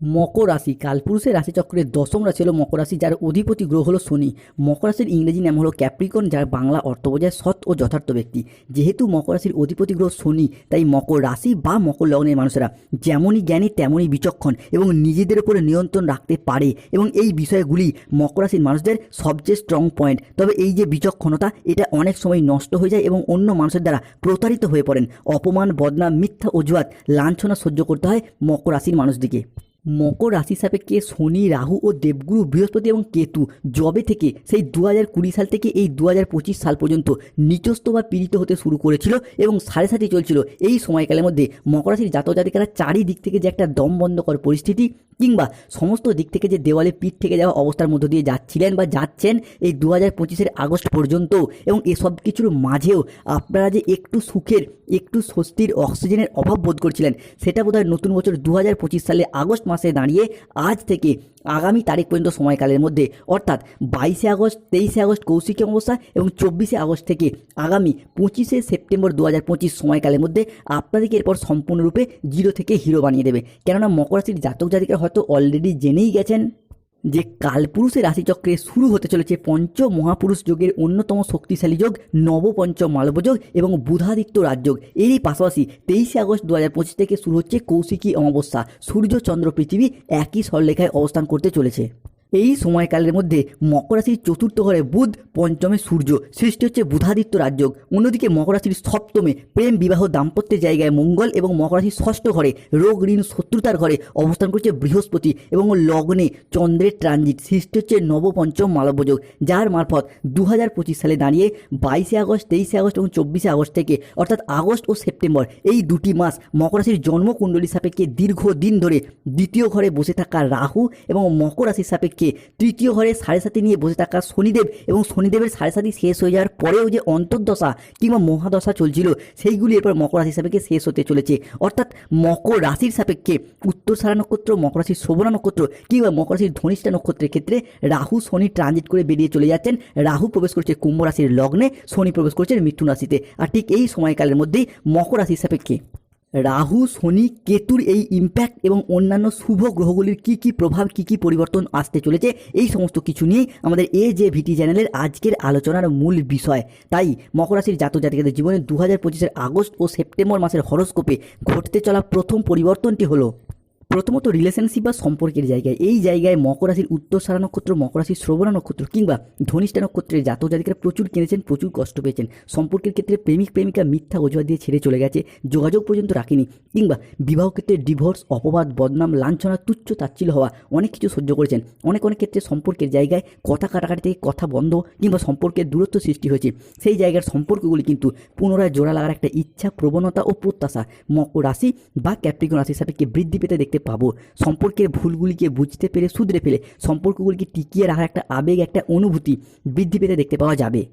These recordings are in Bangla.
মকর রাশি, কালপুরুষের রাশিচক্রের দশম রাশি হলো মকর রাশি, যার অধিপতি গ্রহ হলো শনি। মকর রাশির ইংরেজি নাম হলো ক্যাপ্রিকন, যার বাংলা অর্থ বোঝায় সৎ ও যথার্থ ব্যক্তি। যেহেতু মকর রাশির অধিপতি গ্রহ শনি, তাই মকর রাশি বা মকর লগ্নের মানুষেরা যেমনই জ্ঞানী, তেমনই বিচক্ষণ এবং নিজেদের উপরে নিয়ন্ত্রণ রাখতে পারে এবং এই বিষয়গুলি মকর রাশির মানুষদের সবচেয়ে স্ট্রং পয়েন্ট তবে এই যে বিচক্ষণতা, এটা অনেক সময় নষ্ট হয়ে যায় এবং অন্য মানুষের দ্বারা প্রতারিত হয়ে পড়েন। অপমান, বদনাম, মিথ্যা অজুহাত, লাঞ্ছনা সহ্য করতে হয় মকর রাশির মানুষদিকে। মকর রাশি সাপেক্ষে শনি, রাহু ও দেবগুরু, বৃহস্পতি এবং কেতু জবে থেকে সেই দু হাজার কুড়ি সাল থেকে এই দু হাজার পঁচিশ সাল পর্যন্ত নিচস্থ বা পীড়িত হতে শুরু করেছিল এবং সাড়ে সাথে চলছিল। এই সময়কালের মধ্যে মকর রাশির জাতক জাতিকারা চারিদিক থেকে যে একটা দম বন্ধকর পরিস্থিতি কিংবা সমস্ত দিক থেকে যে দেওয়ালে পিঠ থেকে যাওয়া অবস্থার মধ্য দিয়ে যাচ্ছিলেন বা যাচ্ছেন এই দু হাজার পঁচিশের আগস্ট পর্যন্ত এবং এসব কিছুর মাঝেও আপনারা যে একটু সুখের, একটু স্বস্তির, অক্সিজেনের অভাব বোধ করছিলেন, সেটা বোধহয় নতুন বছর দু হাজার পঁচিশ সালে আগস্ট মাসে দাঁড়িয়ে আজ থেকে আগামী তারিখ পর্যন্ত সময়কালের মধ্যে, অর্থাৎ বাইশে আগস্ট, তেইশে আগস্ট কৌশিকী অমাবস্যা এবং চব্বিশে আগস্ট থেকে আগামী পঁচিশে সেপ্টেম্বর দু হাজার পঁচিশ সময়কালের মধ্যে আপনাদেরকে এরপর সম্পূর্ণরূপে জিরো থেকে হিরো বানিয়ে দেবে। কেননা মকর রাশির জাতক জাতিকারা হয়তো অলরেডি জেনেই গেছেন। যে কালপুরুষের রাশিচক্রে শুরু হতে চলেছে পঞ্চ মহাপুরুষ যোগের অন্যতম শক্তিশালী যোগ নবপঞ্চ মালবযোগ এবং বুধাদিত্য রাজযোগ। এরই পাশাপাশি তেইশে আগস্ট দু হাজার পঁচিশ থেকে শুরু হচ্ছে কৌশিকী অমাবস্যা। সূর্য, চন্দ্র, পৃথিবী একই সরলেখায় অবস্থান করতে চলেছে। এই সময়কালের মধ্যে মকর রাশির চতুর্থ ঘরে বুধ, পঞ্চমে সূর্য, সৃষ্টি হচ্ছে বুধাদিত্য রাজযোগ। অন্যদিকে মকর রাশির সপ্তমে প্রেম বিবাহ দাম্পত্যের জায়গায় মঙ্গল এবং মকর রাশির ষষ্ঠ ঘরে রোগ ঋণ শত্রুতার ঘরে অবস্থান করছে বৃহস্পতি এবং লগ্নে চন্দ্রের ট্রানজিট সৃষ্টি হচ্ছে নবপঞ্চম মালব্যযোগ, যার মারফত দু হাজার পঁচিশ সালে দাঁড়িয়ে বাইশে আগস্ট, তেইশে আগস্ট এবং চব্বিশে আগস্ট থেকে, অর্থাৎ আগস্ট ও সেপ্টেম্বর এই দুটি মাস মকর রাশির জন্মকুণ্ডলী সাপেক্ষে দীর্ঘদিন ধরে দ্বিতীয় ঘরে বসে থাকা রাহু এবং মকর রাশির সাপেক্ষে তৃতীয় ঘরে সাড়ে সাথে নিয়ে বসে থাকা শনিদেব এবং শনিদেবের সাড়ে সাথী শেষ হয়ে যাওয়ার পরেও যে অন্তর্দশা কিংবা মহাদশা চলছিল, সেইগুলি এরপর মকর রাশির সাপেক্ষে শেষ হতে চলেছে। অর্থাৎ মকর রাশির সাপেক্ষে উত্তর সারা নক্ষত্র, মকর রাশির শোভনা নক্ষত্র কিংবা মকর রাশির ধনিষ্ঠা নক্ষত্রের ক্ষেত্রে রাহু, শনি ট্রানজিট করে বেরিয়ে চলে যাচ্ছেন। রাহু প্রবেশ করছে কুম্ভ রাশির লগ্নে, শনি প্রবেশ করছেন মিথুন রাশিতে। আর ঠিক এই সময়কালের মধ্যেই মকর রাশির সাপেক্ষে রাহু, শনি, কেতুর এই ইম্প্যাক্ট এবং অন্যান্য শুভ গ্রহগুলির কি কি প্রভাব, কি কি পরিবর্তন আসতে চলেছে, এই সমস্ত কিছু নিয়েই আমাদের এ যে ভিটি চ্যানেলের আজকের আলোচনার মূল বিষয়। তাই মকর রাশির জাতক জাতিকাদের জীবনে দু হাজার পঁচিশের আগস্ট ও সেপ্টেম্বর মাসের হরস্কোপে ঘটতে চলা প্রথম পরিবর্তনটি হলো প্রথমত রিলেশনশিপ বা সম্পর্কের জায়গায়। এই জায়গায় মকর রাশির উত্তর সারা নক্ষত্র, মকর রাশির শ্রবণা নক্ষত্র কিংবা ধনিষ্ঠা নক্ষত্রের জাতক জাতিকারা প্রচুর কিনেছেন, প্রচুর কষ্ট পেয়েছেন। সম্পর্কের ক্ষেত্রে প্রেমিক, প্রেমিকা মিথ্যা অজুহাত দিয়ে ছেড়ে চলে গেছে, যোগাযোগ পর্যন্ত রাখেনি কিংবা বিবাহ ক্ষেত্রে ডিভোর্স অপবাদ, বদনাম, লাঞ্ছনা, তুচ্ছ তাচ্ছিল্য হওয়া অনেক কিছু সহ্য করেছেন। অনেক অনেক ক্ষেত্রে সম্পর্কের জায়গায় কথা কাটাকাটি থেকে কথা বন্ধ কিংবা সম্পর্কের দূরত্ব সৃষ্টি হয়েছে। সেই জায়গার সম্পর্কগুলি কিন্তু পুনরায় জোড়া লাগার একটা ইচ্ছা, প্রবণতা ও প্রত্যাশা মকর রাশি বা ক্যাপ্রিকন রাশির সাপেক্ষে বৃদ্ধি পেতে দেখতে পাবো। সম্পর্কের ভুলগুলিকে বুঝতে পেরে, শুধরে ফেলে সম্পর্কগুলিকে টিকিয়ে রাখার একটা আবেগ, একটা অনুভূতি বৃদ্ধি পেতে দেখতে পাওয়া যাবে।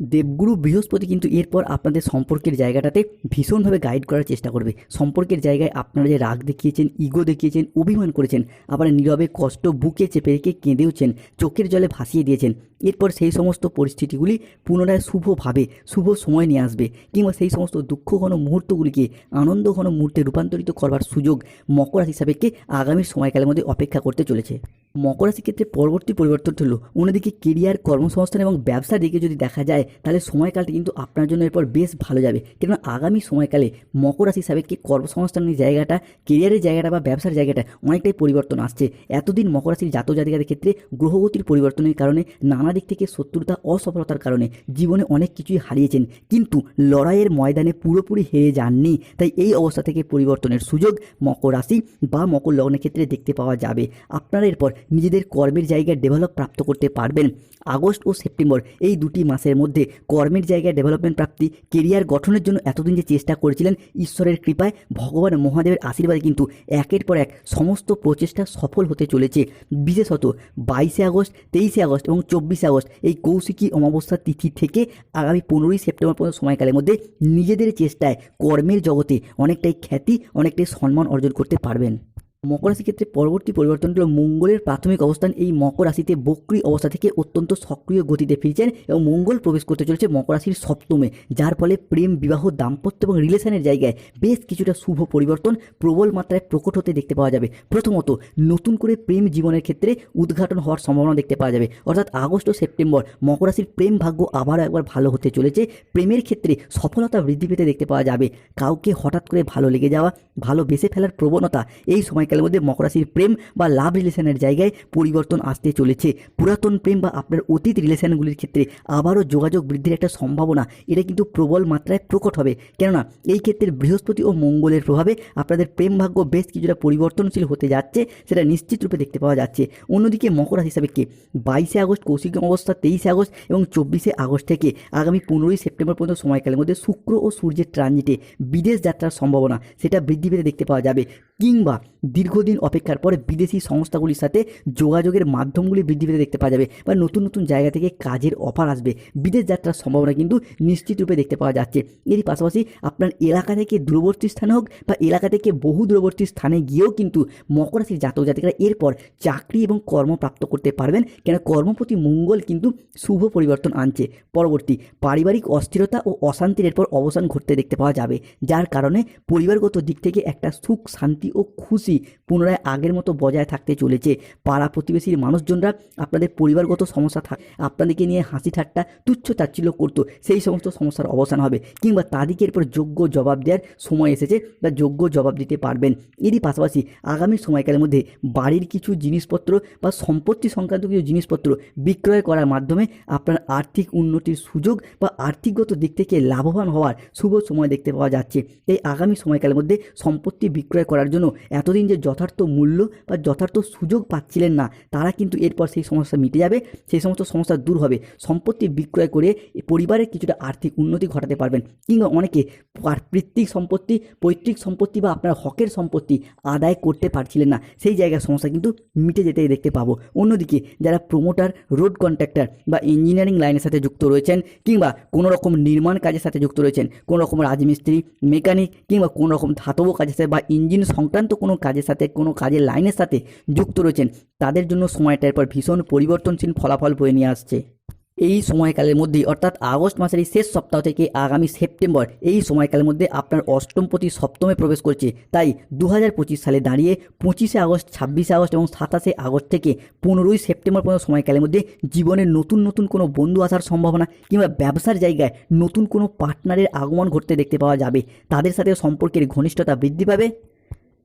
দেবগুরু বৃহস্পতি কিন্তু এরপর আপনাদের সম্পর্কের জায়গাটাতে ভীষণভাবে গাইড করার চেষ্টা করবে। সম্পর্কের জায়গায় আপনারা যে রাগ দেখিয়েছেন ইগো দেখিয়েছেন, অভিমান করেছেন, আবার নীরবে কষ্ট বুকে চেপে রেখে কেঁদেওছেন, চোখের জলে ভাসিয়ে দিয়েছেন, এরপর সেই সমস্ত পরিস্থিতিগুলি পুনরায় শুভভাবে, শুভ সময় নিয়ে আসবে কিংবা সেই সমস্ত দুঃখ ঘন মুহূর্তগুলিকে আনন্দ ঘন মুহূর্তে রূপান্তরিত করবার সুযোগ মকর রাশি সাপেক্ষে আগামী সময়কালের মধ্যে অপেক্ষা করতে চলেছে। মকর রাশির ক্ষেত্রে পরবর্তী পরিবর্তন হলো, অন্যদিকে কেরিয়ার কর্মসংস্থান এবং ব্যবসার দিকে যদি দেখা যায় তাহলে সময়কালটা কিন্তু আপনার জন্য এরপর বেশ ভালো যাবে। কেননা আগামী সময়কালে মকর রাশি সাপেক্ষে কর্মসংস্থানের জায়গাটা কেরিয়ারের জায়গাটা বা ব্যবসার জায়গাটা অনেকটাই পরিবর্তন আসছে। এতদিন মকর রাশির জাতক জাতিকাদের ক্ষেত্রে গ্রহগতির পরিবর্তনের কারণে, নানা দিক থেকে শত্রুতা, অসফলতার কারণে জীবনে অনেক কিছুই হারিয়েছেন। কিন্তু লড়াইয়ের ময়দানে পুরোপুরি হেরে যাননি। তাই এই অবস্থা থেকে পরিবর্তনের সুযোগ মকর রাশি বা মকর লগ্নের ক্ষেত্রে দেখতে পাওয়া যাবে। আপনারা এরপর নিজেদের কর্মের জায়গায় ডেভেলপ প্রাপ্ত করতে পারবেন। আগস্ট ও সেপ্টেম্বর এই দুটি মাসের মধ্যে কর্মের জায়গায় ডেভেলপমেন্ট প্রাপ্তি কেরিয়ার গঠনের জন্য এতদিন যে চেষ্টা করেছিলেন, ঈশ্বরের কৃপায় ভগবান মহাদেবের আশীর্বাদে কিন্তু একের পর এক সমস্ত প্রচেষ্টা সফল হতে চলেছে। বিশেষত বাইশে আগস্ট, তেইশে আগস্ট এবং চব্বিশে আগস্ট এই কৌশিকী অমাবস্যা তিথি থেকে আগামী পনেরোই সেপ্টেম্বর পর্যন্ত সময়কালের মধ্যে নিজেদের চেষ্টায় কর্মের জগতে অনেকটাই খ্যাতি, অনেকটাই সম্মান অর্জন করতে পারবেন। মকর রাশির ক্ষেত্রে পরবর্তী পরিবর্তনটি হল মঙ্গলের প্রাথমিক অবস্থান। এই মকর রাশিতে বক্রী অবস্থা থেকে অত্যন্ত সক্রিয় গতিতে ফিরছেন এবং মঙ্গল প্রবেশ করতে চলেছে মকর রাশির সপ্তমে, যার ফলে প্রেম, বিবাহ, দাম্পত্য এবং রিলেশনের জায়গায় বেশ কিছুটা শুভ পরিবর্তন প্রবল মাত্রায় প্রকট হতে দেখতে পাওয়া যাবে। প্রথমত, নতুন করে প্রেম জীবনের ক্ষেত্রে উদ্ঘাটন হওয়ার সম্ভাবনা দেখতে পাওয়া যাবে। অর্থাৎ আগস্ট ও সেপ্টেম্বর মকর রাশির প্রেম ভাগ্য আবারও একবার ভালো হতে চলেছে। প্রেমের ক্ষেত্রে সফলতা বৃদ্ধি পেতে দেখতে পাওয়া যাবে। কাউকে হঠাৎ করে ভালো লেগে যাওয়া, ভালো বেসে ফেলার প্রবণতা এই সময়কালের মধ্যে মকর রাশির প্রেম বা লাভ রিলেশনের জায়গায় পরিবর্তন আসতে চলেছে। পুরাতন প্রেম বা আপনার অতীত রিলেশনগুলির ক্ষেত্রে আবারও যোগাযোগ বৃদ্ধির একটা সম্ভাবনা, এটা কিন্তু প্রবল মাত্রায় প্রকট হবে। কেননা, এই ক্ষেত্রে বৃহস্পতি ও মঙ্গলের প্রভাবে আপনাদের প্রেম ভাগ্য বেশ কিছুটা পরিবর্তনশীল হতে যাচ্ছে, সেটা নিশ্চিত রূপে দেখতে পাওয়া যাচ্ছে। অন্যদিকে মকর রাশি হিসাবে কে? বাইশে আগস্ট, কৌশিক অবস্থা তেইশে আগস্ট এবং চব্বিশে আগস্ট থেকে আগামী পনেরোই সেপ্টেম্বর পর্যন্ত সময়কালের মধ্যে শুক্র ও সূর্যের ট্রানজিটে বিদেশ যাত্রার সম্ভাবনা, সেটা বৃদ্ধি পেতে দেখতে পাওয়া যাবে। কিংবা দীর্ঘদিন অপেক্ষার পরে বিদেশি সংস্থাগুলির সাথে যোগাযোগের মাধ্যমগুলি বৃদ্ধি পেতে দেখতে পাওয়া যাবে বা নতুন নতুন জায়গা থেকে কাজের অফার আসবে। বিদেশ যাত্রার সম্ভাবনা কিন্তু নিশ্চিত রূপে দেখতে পাওয়া যাচ্ছে। এরই পাশাপাশি আপনার এলাকা থেকে দূরবর্তী স্থানে হোক বা এলাকা থেকে বহু দূরবর্তী স্থানে গিয়েও কিন্তু মকর রাশির জাতক জাতিকারা এরপর চাকরি এবং কর্ম প্রাপ্ত করতে পারবেন। কেন কর্মপতি মঙ্গল কিন্তু শুভ পরিবর্তন আনছে। পরবর্তী পারিবারিক অস্থিরতা ও অশান্তির এরপর অবসান ঘটতে দেখতে পাওয়া যাবে। যার কারণে পরিবারগত দিক থেকে একটা সুখ, শান্তি ও খুশি পুনরায় আগের মতো বজায় থাকতে চলেছে। পাড়া প্রতিবেশীর মানুষজনরা আপনাদের পরিবারগত সমস্যা থাক আপনাদেরকে নিয়ে হাসি ঠাট্টা, তুচ্ছ তাচ্ছিল্য করতো। সেই সমস্ত সমস্যার অবসান হবে কিংবা তাদেরকে এরপর যোগ্য জবাব দেওয়ার সময় এসেছে বা যোগ্য জবাব দিতে পারবেন। এরই পাশাপাশি আগামী সময়কালের মধ্যে বাড়ির কিছু জিনিসপত্র বা সম্পত্তি সংক্রান্ত কিছু জিনিসপত্র বিক্রয় করার মাধ্যমে আপনার আর্থিক উন্নতির সুযোগ বা আর্থিকগত দিক থেকে লাভবান হওয়ার শুভ সময় দেখতে পাওয়া যাচ্ছে। এই আগামী সময়কালের মধ্যে সম্পত্তি বিক্রয় করার জন্য এতদিন যে যথার্থ মূল্য বা যথার্থ সুযোগ পাচ্ছিলেন না, তারা কিন্তু এরপর সেই সমস্যা মিটে যাবে, সেই সমস্ত সমস্যা দূর হবে। সম্পত্তি বিক্রয় করে পরিবারের কিছুটা আর্থিক উন্নতি ঘটাতে পারবেন। কিংবা অনেকে পৈতৃক সম্পত্তি পৈতৃক সম্পত্তি বা আপনার হকের সম্পত্তি আদায় করতে পারছিলেন না, সেই জায়গার সমস্যা কিন্তু মিটে যেতে দেখতে পাবো। অন্যদিকে যারা প্রমোটার রোড কন্ট্রাক্টর বা ইঞ্জিনিয়ারিং লাইনের সাথে যুক্ত রয়েছেন, কিংবা কোনো রকম নির্মাণ কাজের সাথে যুক্ত রয়েছেন কোনো রকম রাজমিস্ত্রি মেকানিক কিংবা কোনো রকম ধাতব কাজের সাথে বা ইঞ্জিন সংক্রান্ত কোনো কাজের সাথে, কোনো কাজের লাইনের সাথে যুক্ত রয়েছেন, তাদের জন্য সময়টার পর ভীষণ পরিবর্তনশীল ফলাফল বয়ে নিয়ে আসছে। এই সময়কালের মধ্যে অর্থাৎ আগস্ট মাসের এই শেষ সপ্তাহ থেকে আগামী সেপ্টেম্বর, এই সময়কালের মধ্যে আপনার অষ্টমপতি সপ্তমে প্রবেশ করছে। তাই দু হাজার পঁচিশ সালে দাঁড়িয়ে পঁচিশে আগস্ট, ছাব্বিশে আগস্ট এবং সাতাশে আগস্ট থেকে পনেরোই সেপ্টেম্বর পর্যন্ত সময়কালের মধ্যে জীবনে নতুন নতুন কোনো বন্ধু আসার সম্ভাবনা কিংবা ব্যবসার জায়গায় নতুন কোনো পার্টনারের আগমন ঘটতে দেখতে পাওয়া যাবে। তাদের সাথে সম্পর্কের ঘনিষ্ঠতা বৃদ্ধি পাবে।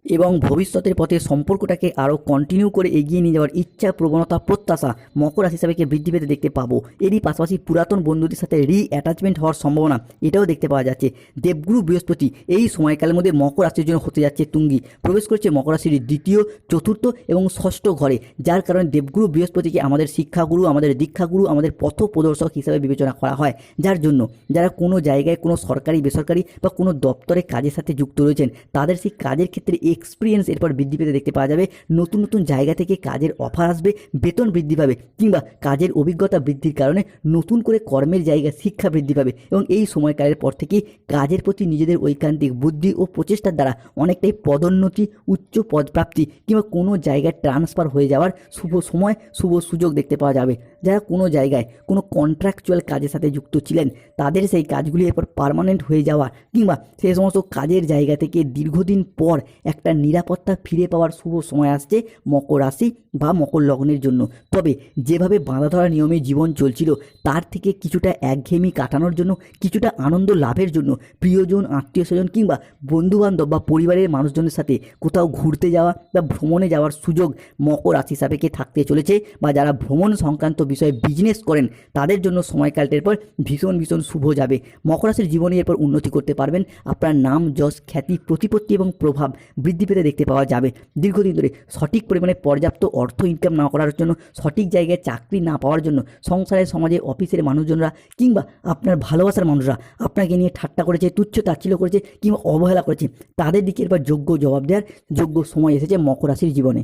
এবং ভবিষ্যতের পথে সম্পর্কটাকে আরও কন্টিনিউ করে এগিয়ে নিয়ে যাওয়ার ইচ্ছা, প্রবণতা, প্রত্যাশা মকর রাশি হিসাবে বৃদ্ধি পেতে দেখতে পাবো। এরই পাশাপাশি পুরাতন বন্ধুদের সাথে রি অ্যাটাচমেন্ট হওয়ার সম্ভাবনা এটাও দেখতে পাওয়া যাচ্ছে। দেবগুরু বৃহস্পতি এই সময়কালের মধ্যে মকর রাশির জন্য হতে যাচ্ছে তুঙ্গি। প্রবেশ করছে মকর রাশির দ্বিতীয়, চতুর্থ এবং ষষ্ঠ ঘরে, যার কারণে দেবগুরু বৃহস্পতিকে আমাদের শিক্ষাগুরু, আমাদের দীক্ষাগুরু, আমাদের পথ প্রদর্শক হিসাবে বিবেচনা করা হয়। যার জন্য যারা কোনো জায়গায় কোনো সরকারি, বেসরকারি বা কোনো দপ্তরে কাজের সাথে যুক্ত রয়েছেন, তাদের সেই কাজের ক্ষেত্রে এক্সপিরিয়েন্স এরপর বৃদ্ধি পেতে দেখতে পাওয়া যাবে। নতুন নতুন জায়গা থেকে কাজের অফার আসবে, বেতন বৃদ্ধি পাবে কিংবা কাজের অভিজ্ঞতা বৃদ্ধির কারণে নতুন করে কর্মের জায়গা শিক্ষা বৃদ্ধি পাবে এবং এই সময়কালের পর থেকেই কাজের প্রতি নিজেদের ঐকান্তিক বুদ্ধি ও প্রচেষ্টার দ্বারা অনেকটাই পদোন্নতি, উচ্চ পদপ্রাপ্তি কিংবা কোনো জায়গায় ট্রান্সফার হয়ে যাওয়ার শুভ সময়, শুভ সুযোগ দেখতে পাওয়া যাবে। যারা কোনো জায়গায় কোনো কন্ট্রাকচুয়াল কাজের সাথে যুক্ত ছিলেন, তাদের সেই কাজগুলি এরপর পার্মানেন্ট হয়ে যাওয়া কিংবা সেই সমস্ত কাজের জায়গা থেকে দীর্ঘদিন পর একটা নিরাপত্তা ফিরে পাওয়ার শুভ সময় আসছে মকর রাশি বা মকর লগ্নের জন্য। তবে যেভাবে বাঁধা ধরা নিয়মে জীবন চলছিল, তার থেকে কিছুটা একঘেয়েমি কাটানোর জন্য, কিছুটা আনন্দ লাভের জন্য প্রিয়জন আত্মীয় স্বজন কিংবা বন্ধুবান্ধব বা পরিবারের মানুষজনের সাথে কোথাও ঘুরতে যাওয়া বা ভ্রমণে যাওয়ার সুযোগ মকর রাশি সাপেক্ষে থাকতে চলেছে বা যারা ভ্রমণ সংক্রান্ত বিষয়ে বিজনেস করেন, তাদের জন্য সময়কালটার পর ভীষণ ভীষণ শুভ যাবে। মকর রাশির জীবনে এরপর উন্নতি করতে পারবেন। আপনার নাম, যশ, খ্যাতি, প্রতিপত্তি এবং প্রভাব বৃদ্ধি পেতে দেখতে পাওয়া যাবে। দীর্ঘদিন ধরে সঠিক পরিমাণে পর্যাপ্ত অর্থ ইনকাম না করার জন্য, সঠিক জায়গায় চাকরি না পাওয়ার জন্য সংসারের সমাজে, অফিসের মানুষজনরা কিংবা আপনার ভালোবাসার মানুষরা আপনাকে নিয়ে ঠাট্টা করেছে, তুচ্ছ তাচ্ছিল্য করেছে কিংবা অবহেলা করেছে, তাদের দিকে এবার যোগ্য জবাব দেওয়ার যোগ্য সময় এসেছে মকর রাশির জীবনে।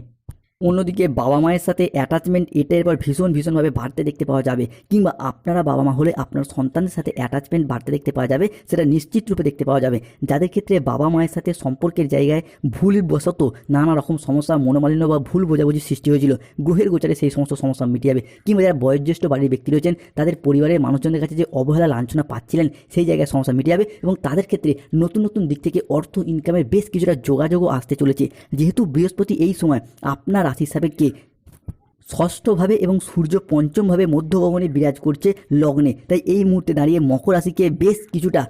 অন্যদিকে বাবা মায়ের সাথে অ্যাটাচমেন্ট এটা এবার ভীষণ ভীষণভাবে বাড়তে দেখতে পাওয়া যাবে। কিংবা আপনারা বাবা মা হলে আপনার সন্তানের সাথে অ্যাটাচমেন্ট বাড়তে দেখতে পাওয়া যাবে, সেটা নিশ্চিত রূপে দেখতে পাওয়া যাবে। যাদের ক্ষেত্রে বাবা মায়ের সাথে সম্পর্কের জায়গায় ভুলবশত নানা রকম সমস্যা, মনোমালিন্য বা ভুল বোঝাবুঝি সৃষ্টি হয়েছিল, গ্রহের গোচারে সেই সমস্ত সমস্যা মিটে যাবে। কিংবা যারা বয়োজ্যেষ্ঠ বাড়ির ব্যক্তি রয়েছেন, তাদের পরিবারের মানুষজনের কাছে যে অবহেলা, লাঞ্ছনা পাচ্ছিলেন, সেই জায়গায় সমস্যা মিটে যাবে এবং তাদের ক্ষেত্রে নতুন নতুন দিক থেকে অর্থ ইনকামের বেশ কিছুটা যোগাযোগও আসতে চলেছে। যেহেতু বৃহস্পতি এই সময় আপনার রাশির সাপেক্ষে ষষ্ঠভাবে এবং সূর্য পঞ্চমভাবে মধ্য গগনে বিরাজ করছে লগ্নে। তাই এই মুহূর্তে দাঁড়িয়ে মকর রাশিকে বেশ কিছুটা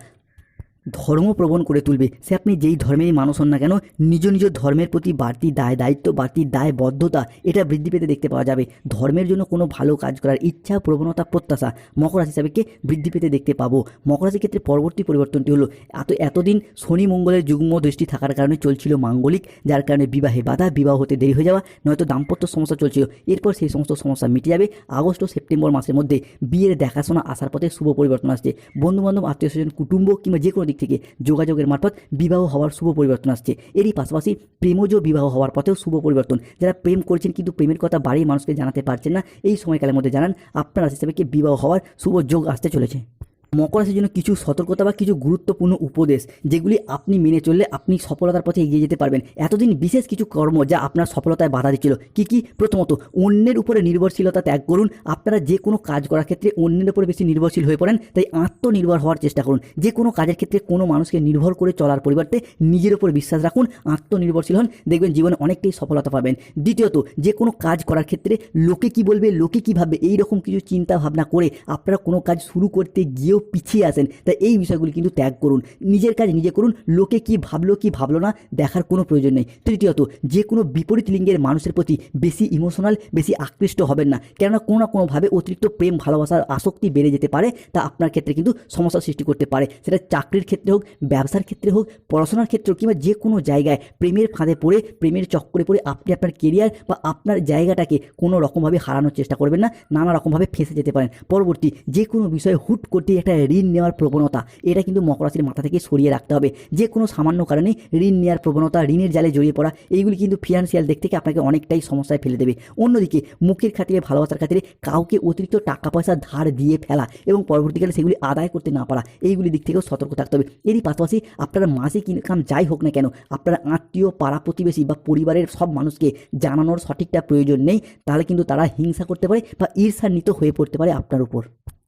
ধর্মপ্রবণ করে তুলবে। সে আপনি যেই ধর্মেরই মানুষ হন না কেন, নিজ নিজ ধর্মের প্রতি বাড়তি দায়, দায়িত্ব, বাড়তি দায়বদ্ধতা, এটা বৃদ্ধি পেতে দেখতে পাওয়া যাবে। ধর্মের জন্য কোনো ভালো কাজ করার ইচ্ছা, প্রবণতা, প্রত্যাশা মকর রাশি হিসাবেকে বৃদ্ধি পেতে দেখতে পাবো। মকর রাশির ক্ষেত্রে পরবর্তী পরিবর্তনটি হলো, এত, এতদিন শনি মঙ্গলের যুগ্ম দৃষ্টি থাকার কারণে চলছিল মাঙ্গলিক, যার কারণে বিবাহে বাধা, বিবাহ হতে দেরি হয়ে যাওয়া, নয়তো দাম্পত্য সমস্যা চলছিল। এরপর সেই সমস্ত সমস্যা মিটে যাবে। আগস্ট ও সেপ্টেম্বর মাসের মধ্যে বিয়ের দেখাশোনা আসার পথে শুভ পরিবর্তন আসছে। বন্ধুবান্ধব, আত্মীয় স্বজন, কুটুম্ব কিংবা যে কোনো দিক থেকে যোগাযোগের মারফত বিবাহ হওয়ার শুভ পরিবর্তন আসছে। এরই পাশাপাশি প্রেমজ বিবাহ হওয়ার পথেও শুভ পরিবর্তন। যারা প্রেম করছেন কিন্তু প্রেমের কথা বাড়ির মানুষকে জানাতে পারছেন না, এই সময়কালের মধ্যে জানান, আপনার রাশি হিসেবে বিবাহ হওয়ার শুভ যোগ আসতে চলেছে। মকর রাশির জন্য কিছু সতর্কতা বা কিছু গুরুত্বপূর্ণ উপদেশ, যেগুলি আপনি মেনে চললে আপনি সফলতার পথে এগিয়ে যেতে পারবেন। এতদিন বিশেষ কিছু কর্ম যা আপনার সফলতায় বাধা দিচ্ছিল, কি কি? প্রথমত, অন্যের উপরে নির্ভরশীলতা ত্যাগ করুন। আপনারা যে কোনো কাজ করার ক্ষেত্রে অন্যের উপরে বেশি নির্ভরশীল হয়ে পড়েন, তাই আত্মনির্ভর হওয়ার চেষ্টা করুন। যে কোনো কাজের ক্ষেত্রে কোনো মানুষকে নির্ভর করে চলার পরিবর্তে নিজের উপর বিশ্বাস রাখুন, আত্মনির্ভরশীল হন, দেখবেন জীবনে অনেকটাই সফলতা পাবেন। দ্বিতীয়ত, যে কোনো কাজ করার ক্ষেত্রে লোকে কি বলবে, লোকে কি ভাববে এই রকম কিছু চিন্তা ভাবনা করে আপনারা কোনো কাজ শুরু করতে গিয়েও পিছিয়ে আসেন তাই এই বিষয়গুলি কিন্তু ত্যাগ করুন। নিজের কাজ নিজে করুন, লোকে কি ভাবলো কি ভাবলো না, দেখার কোনো প্রয়োজন নেই। তৃতীয়ত, যে কোনো বিপরীত লিঙ্গের মানুষের প্রতি বেশি ইমোশনাল বেশি আকৃষ্ট হবেন না। কেননা কোনো না কোনোভাবে অতিরিক্ত প্রেম, ভালোবাসার আসক্তি বেড়ে যেতে পারে, তা আপনার ক্ষেত্রে কিন্তু সমস্যার সৃষ্টি করতে পারে। সেটা চাকরির ক্ষেত্রে হোক, ব্যবসার ক্ষেত্রে হোক, পড়াশোনার ক্ষেত্রে কিংবা যে কোনো জায়গায় প্রেমের ফাঁদে পড়ে, প্রেমের চক্করে পড়ে আপনি আপনার কেরিয়ার বা আপনার জায়গাটাকে কোনো রকমভাবে হারানোর চেষ্টা করবেন না, নানা রকমভাবে ফেঁসে যেতে পারেন। পরবর্তী যে কোনো বিষয়ে হুট করতে একটা ঋণ নেওয়ার প্রবণতা। এটা কিন্তু মকর রাশির মাথা থেকে সরিয়ে রাখতে হবে। যে কোনো সামান্য কারণে ঋণ নেওয়ার প্রবণতা, ঋণের জালে জড়িয়ে পড়া, এইগুলি কিন্তু ফিনান্সিয়াল দিক থেকে আপনাকে অনেকটাই সমস্যায় ফেলে দেবে। অন্যদিকে, মুখের খাতিরে, ভালোবাসার খাতিরে কাউকে অতিরিক্ত টাকা পয়সা ধার দিয়ে ফেলা এবং পরবর্তীকালে সেগুলি আদায় করতে না পারা, এইগুলি দিক থেকেও সতর্ক থাকতে হবে। এরই পাশাপাশি আপনারা মাসিক ইনকাম যাই হোক না কেন, আপনারা আত্মীয়, পাড়া প্রতিবেশী বা পরিবারের সব মানুষকে জানানোর সঠিকটা প্রয়োজন নেই, তাহলে কিন্তু তারা হিংসা করতে পারে বা ঈর্ষান্বিত হয়ে পড়তে পারে আপনার উপর।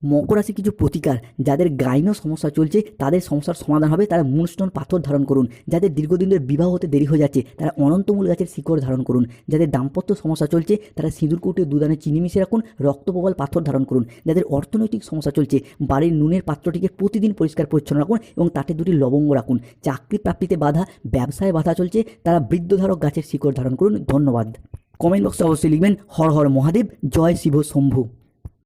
মকর রাশি কিছু প্রতিকার, যাদের গাইনো সমস্যা চলছে, তাদের সমস্যার সমাধান হবে। তারা মুনস্টোন পাথর ধারণ করুন। যাদের দীর্ঘদিন ধরে বিবাহ হতে দেরি হয়ে যাচ্ছে, তারা অনন্তমূল গাছের শিকড় ধারণ করুন। যাদের দাম্পত্য সমস্যা চলছে, তারা সিঁদুর কুটে দুদানে চিনি মিশিয়ে রাখুন, রক্তপ্রবাল পাথর ধারণ করুন। যাদের অর্থনৈতিক সমস্যা চলছে, বাড়ির নুনের পাত্রটিকে প্রতিদিন পরিষ্কার পরিচ্ছন্ন রাখুন এবং তাতে দুটি লবঙ্গ রাখুন। চাকরি প্রাপ্তিতে বাধা, ব্যবসায় বাধা চলছে, তারা বৃদ্ধধারক গাছের শিকড় ধারণ করুন। ধন্যবাদ। কমেন্ট বক্সে অবশ্যই লিখবেন, হর হর মহাদেব, জয় শিব শম্ভু।